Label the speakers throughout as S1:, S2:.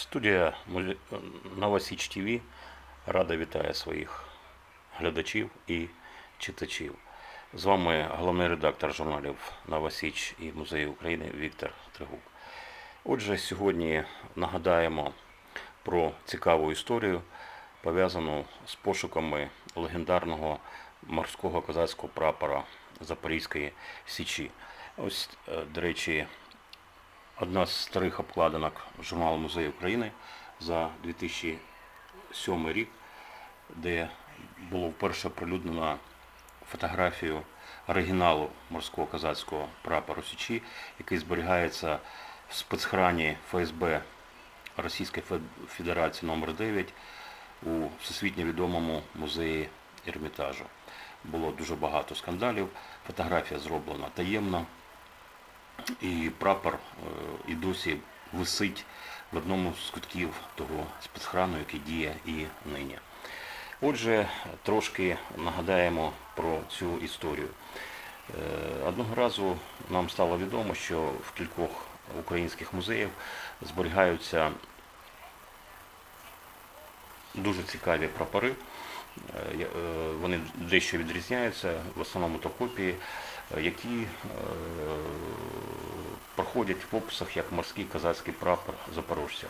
S1: Студія Новосіч ТВ рада вітає своїх глядачів і читачів. З вами головний редактор журналів Новосіч і Музею України Віктор Тригук. Отже, сьогодні нагадаємо про цікаву історію, пов'язану з пошуками легендарного морського козацького прапора Запорізької Січі. Ось, е, до речі, одна з старих обкладинок журналу Музею України за 2007 рік, де було вперше оприлюднено фотографію оригіналу морського козацького прапору Січі, який зберігається в спецхрані ФСБ Російської Федерації номер 9 у всесвітньо відомому музеї Ермітажу. Було дуже багато скандалів. Фотографія зроблена таємно. І прапор е, і досі висить в одному з кутків того спецхрану, який діє і нині. Отже, трошки нагадаємо про цю історію. Е, Одного разу нам стало відомо, що в кількох українських музеїв зберігаються дуже цікаві прапори. Е, Вони дещо відрізняються, в основному то копії, які е, проходять в описах як морський козацький прапор запорожця.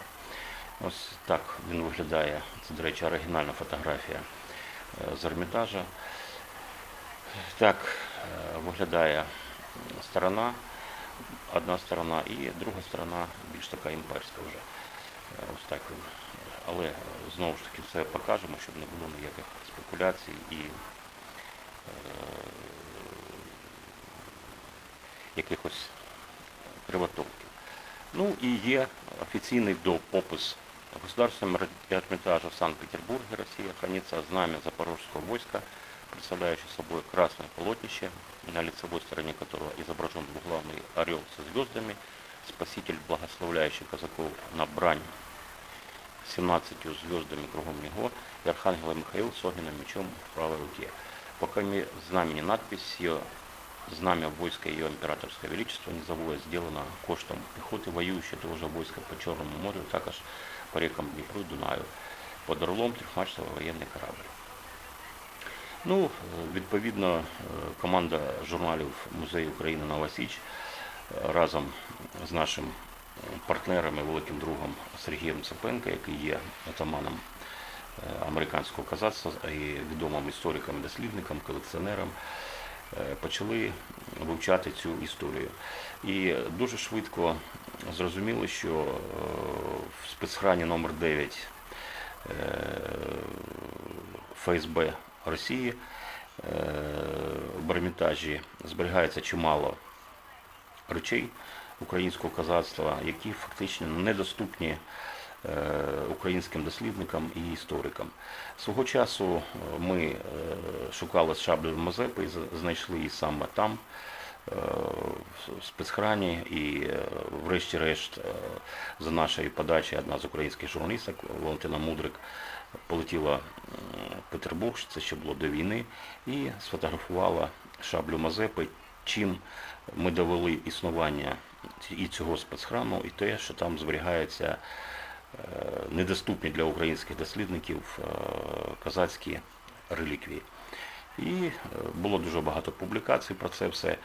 S1: Ось так він виглядає. Це, до речі, оригінальна фотографія е, з Ермітажа. Так е, виглядає сторона, одна сторона і друга сторона більш така імперська вже. Ось так він. Але знову ж таки все покажемо, щоб не було ніяких спекуляцій і якихось кривотолків. Ну и є официальный допопис в Государственном Эрмитаже в Санкт-Петербурге, Россия, хранится знамя Запорожского войска, представляющее собой красное полотнище, на лицевой стороне которого изображен двуглавный орел со звездами, спаситель, благословляющий казаков на брань 17 звездами кругом него, и архангела Михаил с огненным мечом в правой руке. По кроме знамени надпись ее Знамя войска ее императорское величество низовое сделано коштом пехоты, воюющей того же войска по Чорному морю, також по рекам Дніпру і Дунаю. Под орлом трьохмачтовий воєнний корабль. Ну, е, відповідно, е, команда журналів Музею України Нова Січ е, разом з нашим партнером і великим другом Сергієм Цепенко, який є отаманом е, американського казацтва і відомим істориком, і дослідником, колекціонером, почали вивчати цю історію. І дуже швидко зрозуміли, що е, в спецхрані номер 9 е, ФСБ Росії е, в Ермітажі зберігається чимало речей українського казацтва, які фактично недоступні е, українським дослідникам і історикам. Свого часу е, ми е, шукали шаблю Мазепи і знайшли її саме там, е, в спецхрані, і е, врешті-решт е, за нашої подачі одна з українських журналісток Валентина Мудрик полетіла в Петербург, це ще було до війни, і сфотографувала шаблю Мазепи, чим ми довели існування і цього спецхрану, і те, що там зберігаються е, недоступні для українських дослідників е, козацькі реліквії. І е, було дуже багато публікацій про це все.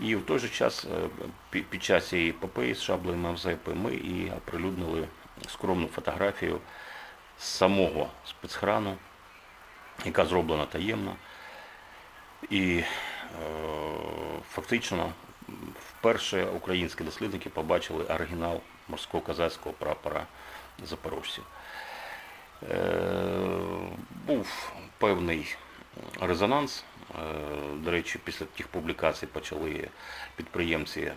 S1: І в той же час, е, під час цієї епопеї з шаблею Мавзепи, ми і оприлюднили скромну фотографію з самого спецхрану, яка зроблена таємно. І е, фактично вперше українські дослідники побачили оригінал морського козацького прапора запорожців. Е, був певний резонанс. Е, До речі, після тих публікацій почали підприємці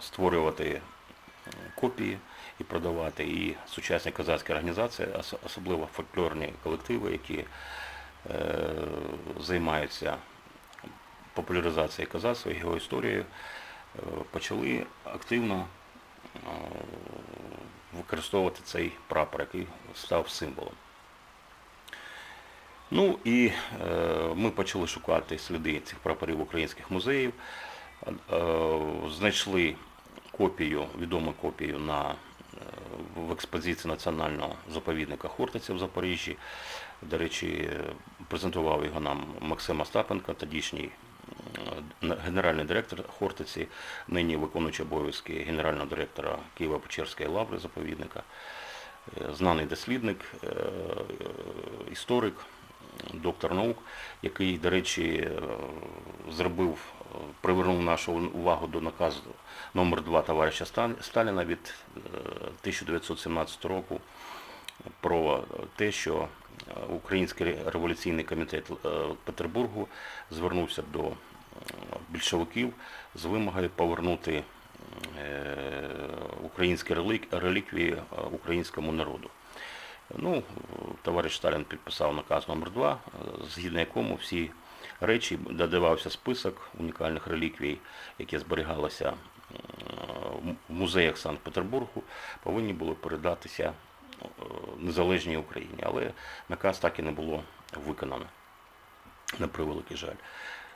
S1: створювати е, копії і продавати. І сучасні козацькі організації, особливо фольклорні колективи, які займаються популяризацією козацтва його історією, почали активно використовувати цей прапор, який став символом. Ну і е, ми почали шукати сліди цих прапорів українських музеїв. Е, знайшли копію, відому копію на е, в експозиції національного заповідника Хортиця в Запоріжжі. До речі, презентував його нам Максим Остапенко, тодішній генеральний директор Хортиці, нині виконуючий обов'язки генерального директора Києво-Печерської лаври заповідника, Е, знаний дослідник, е, е, історик, доктор наук, який, до речі, зробив, привернув нашу увагу до наказу номер 2 товариша Сталіна від е, 1917 року про те, що е, Український революційний комітет е, Петербургу звернувся до е, більшовиків з вимогою повернути українські релік- реліквії українському народу. Ну, товариш Сталін підписав наказ номер 2 згідно якому всі речі додавався список унікальних реліквій, які зберігалися в музеях Санкт-Петербургу, повинні були передатися незалежній Україні. Але наказ так і не було виконано, на превеликий жаль.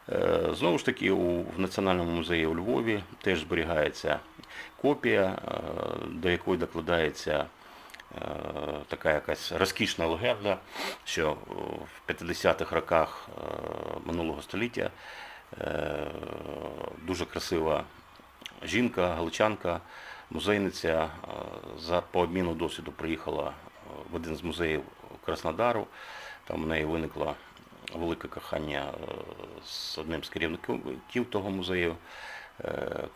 S1: Е, Знову ж таки, в Національному музеї у Львові теж зберігається копія, е, до якої докладається е, така якась розкішна легенда, що в 50-х роках е, минулого століття е, дуже красива жінка, галичанка, музейниця е, за по обміну досвіду приїхала е, в один з музеїв Краснодару. Там в неї виникло велике кохання е, з одним з керівників того музею,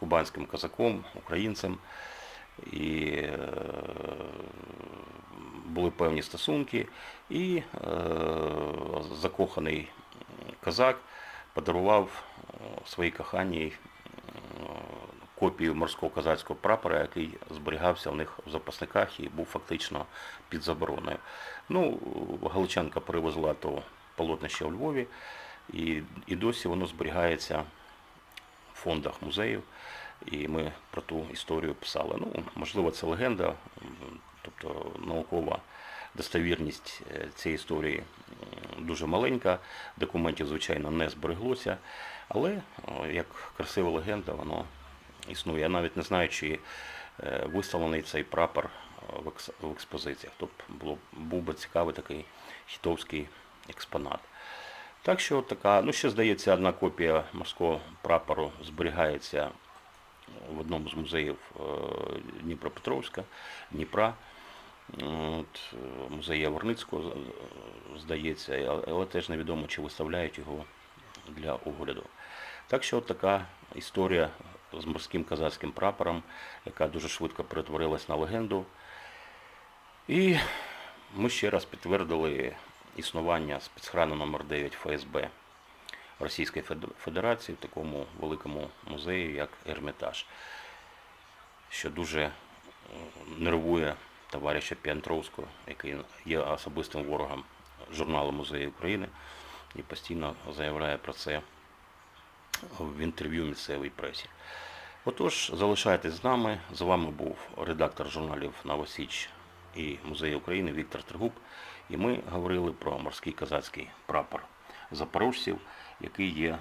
S1: кубанським козаком, українцем. І були певні стосунки, і закоханий козак подарував своїй коханій копію морського козацького прапора, який зберігався в них в запасниках і був фактично під забороною. Ну, Галичанка перевезла то полотнище у Львові, і, і досі воно зберігається в фондах музеїв. І ми про ту історію писали. Ну, можливо, це легенда, тобто наукова достовірність е, цієї історії дуже маленька, документів, звичайно, не збереглося, але як красива легенда, воно існує. Я навіть не знаю, чи е, виставлений цей прапор е, в експозиціях. Тобто було, був би цікавий такий хітовський експонат. Так що така, ну ще здається, одна копія морського прапору зберігається в одному з музеїв е, Дніпропетровська, Дніпра. От, музей Яворницького, здається, але теж невідомо, чи виставляють його для огляду. Так що от така історія з морським казацьким прапором, яка дуже швидко перетворилась на легенду. І ми ще раз підтвердили існування спецхрану номер 9 ФСБ Російської Федерації в такому великому музеї, як Ермітаж, що дуже е, нервує товариша Піантровського, який є особистим ворогом журналу Музею України і постійно заявляє про це в інтерв'ю місцевій пресі. Отож, залишайтесь з нами. З вами був редактор журналів Новосіч і Музею України Віктор Тригуб. І ми говорили про морський козацький прапор запорожців, який є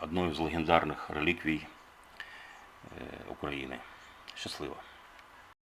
S1: одною з легендарних реліквій е, України. Щасливо!